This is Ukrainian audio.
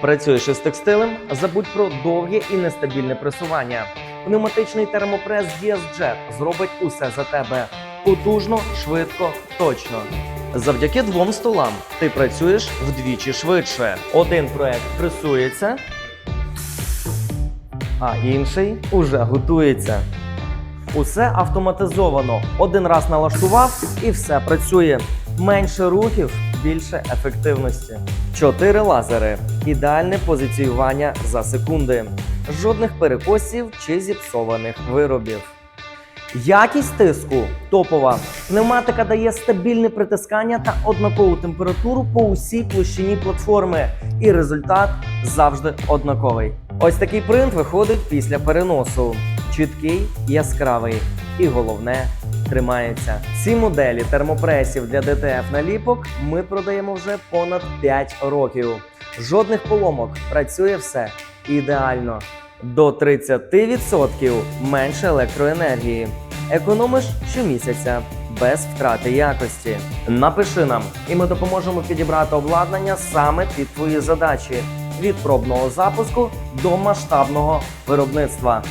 Працюєш із текстилем, забудь про довге і нестабільне пресування. Пневматичний термопрес DSJet зробить усе за тебе потужно, швидко, точно. Завдяки двом столам ти працюєш вдвічі швидше. Один проект пресується, а інший уже готується. Усе автоматизовано. Один раз налаштував і все працює. Менше рухів, більше ефективності. Чотири лазери. Ідеальне позиціювання за секунди. Жодних перекосів чи зіпсованих виробів. Якість тиску топова. Пневматика дає стабільне притискання та однакову температуру по усій площині платформи. І результат завжди однаковий. Ось такий принт виходить після переносу. Чіткий, яскравий і головне тримається. Ці моделі термопресів для ДТФ наліпок ми продаємо вже понад 5 років. Жодних поломок, працює все ідеально. До 30% менше електроенергії. Економиш щомісяця без втрати якості. Напиши нам, і ми допоможемо підібрати обладнання саме під твої задачі від пробного запуску до масштабного виробництва.